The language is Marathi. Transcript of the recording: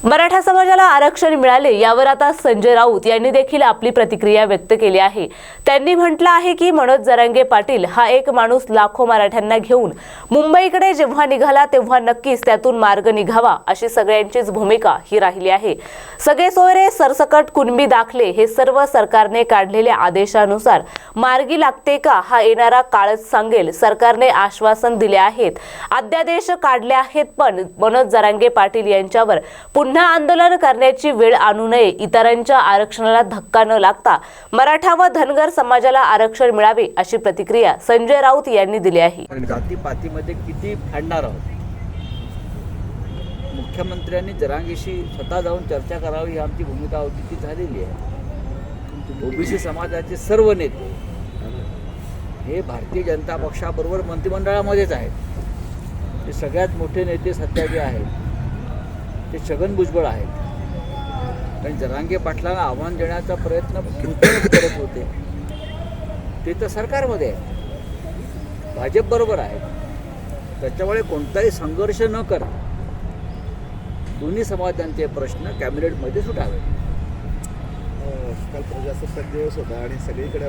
मराठा समाजाला आरक्षण मिळाले यावर आता संजय राऊत यांनी देखील आपली प्रतिक्रिया व्यक्त केली आहे. त्यांनी म्हटलं आहे की मनोज जरांगे पाटील हा एक माणूस लाखो मराठ्यांना घेऊन मुंबईकडे जेव्हा निघाला तेव्हा नक्कीच त्यातून मार्ग निघावा अशी सगळ्यांचीच भूमिका ही राहिली आहे. सगळे सोयरे सरसकट कुणबी दाखले हे सर्व सरकारने काढलेल्या आदेशानुसार मार्गी लागते का हा येणारा काळच सांगेल. सरकारने आश्वासन दिले आहेत. अध्यादेश काढले आहेत पण मनोज जरांगे पाटील यांच्यावर पुन्हा आंदोलन करण्याची वेळ आणू नये. इतरांच्या आरक्षणाला धक्का न लागता मराठा व धनगर समाजाला आरक्षण मिळावे अशी प्रतिक्रिया संजय राऊत यांनी दिली आहे. जातीपातीमध्ये किती फाडणार आहोत? मुख्यमंत्र्यांनी जरांगीशी स्वतः जाऊन चर्चा करावी ही आमची भूमिका होती ती झालेली आहे. ओबीसी समाजाचे सर्व नेते हे भारतीय जनता पक्षाबरोबर मंत्रिमंडळामध्येच आहेत. ते सगळ्यात मोठे नेते सध्या जे आहेत ते छगन भुजबळ आहेत. आणि जरांगे पाटलांना आव्हान देण्याचा प्रयत्न करत होते. ते तर सरकारमध्ये आहे भाजपबरोबर आहेत त्याच्यामुळे कोणताही संघर्ष न करता दोन्ही समाजांचे प्रश्न कॅबिनेटमध्ये सुटावे. काल प्रजासत्ताक दिवस होता आणि सगळीकडे